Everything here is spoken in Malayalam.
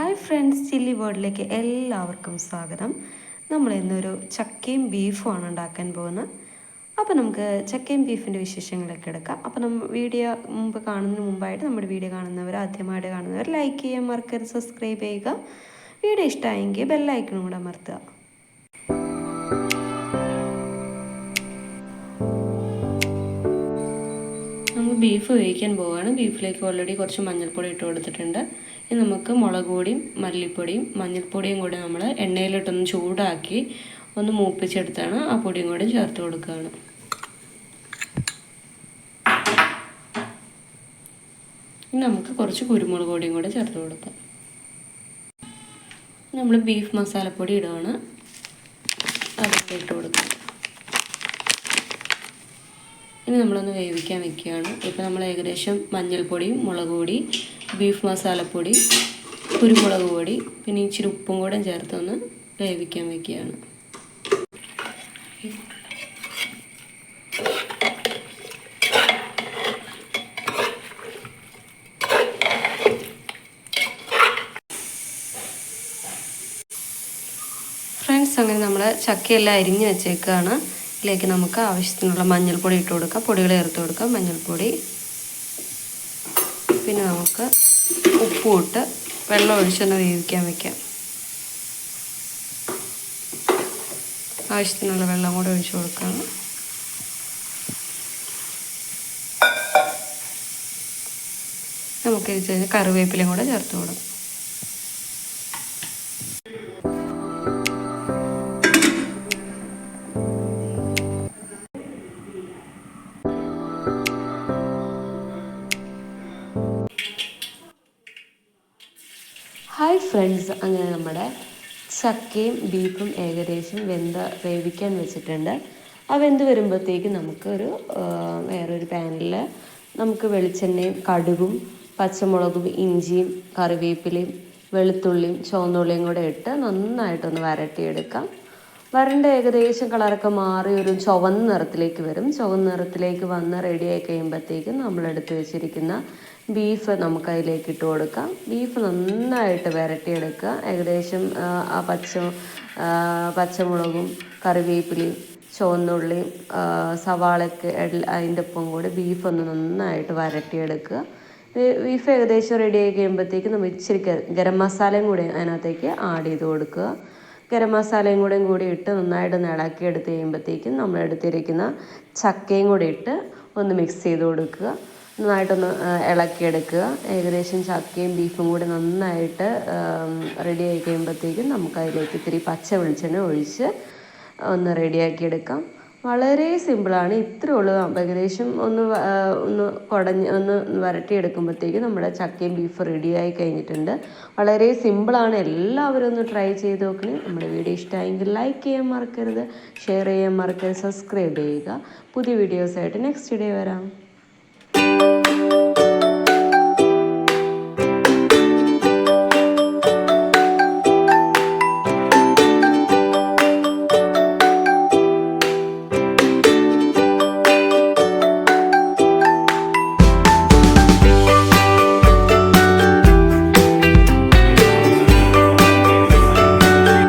ഹായ് ഫ്രണ്ട്സ് ചില്ലി വേർഡിലേക്ക് എല്ലാവർക്കും സ്വാഗതം. നമ്മൾ ഇന്നൊരു ചക്കയും ബീഫുമാണ് ഉണ്ടാക്കാൻ പോകുന്നത്. അപ്പോൾ നമുക്ക് ചക്കയും ബീഫിന്റെ വിശേഷങ്ങളൊക്കെ എടുക്കാം. അപ്പോൾ നമ്മൾ വീഡിയോ മുമ്പ് കാണുന്നതിന് മുമ്പായിട്ട് നമ്മുടെ വീഡിയോ കാണുന്നവർ ആദ്യമായിട്ട് കാണുന്നവർ ലൈക്ക് ചെയ്യാൻ മറക്കരുത് സബ്സ്ക്രൈബ് ചെയ്യുക. വീഡിയോ ഇഷ്ടമായെങ്കിൽ ബെല്ലൈക്കണും കൂടെ അമർത്തുക. ബീഫ് വേവിക്കാൻ പോവുകയാണ് ബീഫിലേക്ക് ഓൾറെഡി കുറച്ച് മഞ്ഞൾപ്പൊടി ഇട്ട് കൊടുത്തിട്ടുണ്ട്. ഇനി നമുക്ക് മുളക് പൊടിയും മല്ലിപ്പൊടിയും മഞ്ഞൾപ്പൊടിയും കൂടി നമ്മൾ എണ്ണയിലിട്ടൊന്ന് ചൂടാക്കി ഒന്ന് മൂപ്പിച്ചെടുത്താണ് ആ പൊടിയും കൂടി ചേർത്ത് കൊടുക്കുകയാണ് ഇനി നമുക്ക് കുറച്ച് കുരുമുളക് പൊടിയും കൂടി ചേർത്ത് കൊടുക്കാം. നമ്മൾ ബീഫ് മസാലപ്പൊടി ഇടുകയാണ് അതൊക്കെ ഇട്ട് കൊടുക്കാം. ഇനി നമ്മളൊന്ന് വേവിക്കാൻ വെക്കുകയാണ്. ഇപ്പോൾ നമ്മൾ ഏകദേശം മഞ്ഞൾപ്പൊടിയും മുളക് പൊടി ബീഫ് മസാലപ്പൊടി കുരുമുളക് പൊടി പിന്നെ ഇച്ചിരി ഉപ്പും കൂടെ ചേർത്തൊന്ന് വേവിക്കാൻ വെക്കുകയാണ്. ഫ്രണ്ട്സ് അങ്ങനെ നമ്മൾ ചക്കയെല്ലാം അരിഞ്ഞ് വെച്ചേക്കാണ്. ഇതിലേക്ക് നമുക്ക് ആവശ്യത്തിനുള്ള മഞ്ഞൾപ്പൊടി ഇട്ട് കൊടുക്കാം. പൊടികൾ ചേർത്ത് കൊടുക്കാം. മഞ്ഞൾപ്പൊടി. പിന്നെ നമുക്ക് ഉപ്പും ഇട്ട് വെള്ളം ഒഴിച്ചൊന്ന് വേവിക്കാൻ വെക്കാം. ആവശ്യത്തിനുള്ള വെള്ളം കൂടെ ഒഴിച്ചു കൊടുക്കാം നമുക്ക് കറിവേപ്പിലയും കൂടെ ചേർത്ത് കൊടുക്കാം. ഹായ് ഫ്രണ്ട്സ് അങ്ങനെ നമ്മുടെ ചക്കയും ബീഫും ഏകദേശം വെന്ത വേവിക്കാൻ വെച്ചിട്ടുണ്ട്. ആ വെന്ത് വരുമ്പോഴത്തേക്ക് നമുക്കൊരു വേറൊരു പാനിൽ നമുക്ക് വെളിച്ചെണ്ണയും കടുകും പച്ചമുളകും ഇഞ്ചിയും കറിവേപ്പിലയും വെളുത്തുള്ളിയും ചുവന്നുള്ളിയും കൂടെ ഇട്ട് നന്നായിട്ടൊന്ന് വരട്ടിയെടുക്കാം. വരണ്ട ഏകദേശം കളറൊക്കെ മാറി ഒരു ചുവന്ന നിറത്തിലേക്ക് വരും. ചുവന്ന നിറത്തിലേക്ക് വന്ന് റെഡിയായി കഴിയുമ്പോഴത്തേക്കും നമ്മളെടുത്ത് വെച്ചിരിക്കുന്ന ബീഫ് നമുക്ക് അതിലേക്ക് ഇട്ട് കൊടുക്കാം. ബീഫ് നന്നായിട്ട് വരട്ടിയെടുക്കുക. ഏകദേശം ആ പച്ച പച്ചമുളകും കറിവേപ്പിലയും ചുവന്നുള്ളിയും സവാളയൊക്കെ അതിന്റെ ഒപ്പം കൂടി ബീഫ് ഒന്ന് നന്നായിട്ട് വരട്ടിയെടുക്കുക. ബീഫ് ഏകദേശം റെഡി ആയി കഴിയുമ്പോഴത്തേക്ക് നമ്മൾ ഇച്ചിരി ഗരം മസാലയും കൂടി അതിനകത്തേക്ക് ആഡ് ചെയ്ത് കൊടുക്കുക. ഗരം മസാലയും കൂടെയും കൂടി ഇട്ട് നന്നായിട്ട് ഇളക്കി എടുത്ത് കഴിയുമ്പോഴത്തേക്കും നമ്മൾ എടുത്തിരിക്കുന്ന ചക്കയും കൂടി ഇട്ട് ഒന്ന് മിക്സ് ചെയ്ത് കൊടുക്കുക. നന്നായിട്ടൊന്ന് ഇളക്കിയെടുക്കുക. ഏകദേശം ചക്കയും ബീഫും കൂടി നന്നായിട്ട് റെഡി ആയി കഴിയുമ്പോഴത്തേക്കും നമുക്ക് അതിലേക്ക് ഇത്തിരി പച്ച വെളിച്ചെണ്ണ ഒഴിച്ച് ഒന്ന് റെഡിയാക്കി എടുക്കാം. വളരെ സിമ്പിളാണ് ഇത്രേ ഉള്ളൂ. ഏകദേശം ഒന്ന് ഒന്ന് കുടഞ്ഞ് ഒന്ന് വരട്ടിയെടുക്കുമ്പോഴത്തേക്കും നമ്മുടെ ചക്കയും ബീഫ് റെഡിയായി കഴിഞ്ഞിട്ടുണ്ട്. വളരെ സിമ്പിളാണ് എല്ലാവരും ഒന്ന് ട്രൈ ചെയ്ത് നോക്കണേ. നമ്മുടെ വീഡിയോ ഇഷ്ടമായെങ്കിൽ ലൈക്ക് ചെയ്യാൻ മറക്കരുത്. ഷെയർ ചെയ്യാൻ മറക്കരുത്. സബ്സ്ക്രൈബ് ചെയ്യുക. പുതിയ വീഡിയോസായിട്ട് നെക്സ്റ്റ് ഡേ വരാം.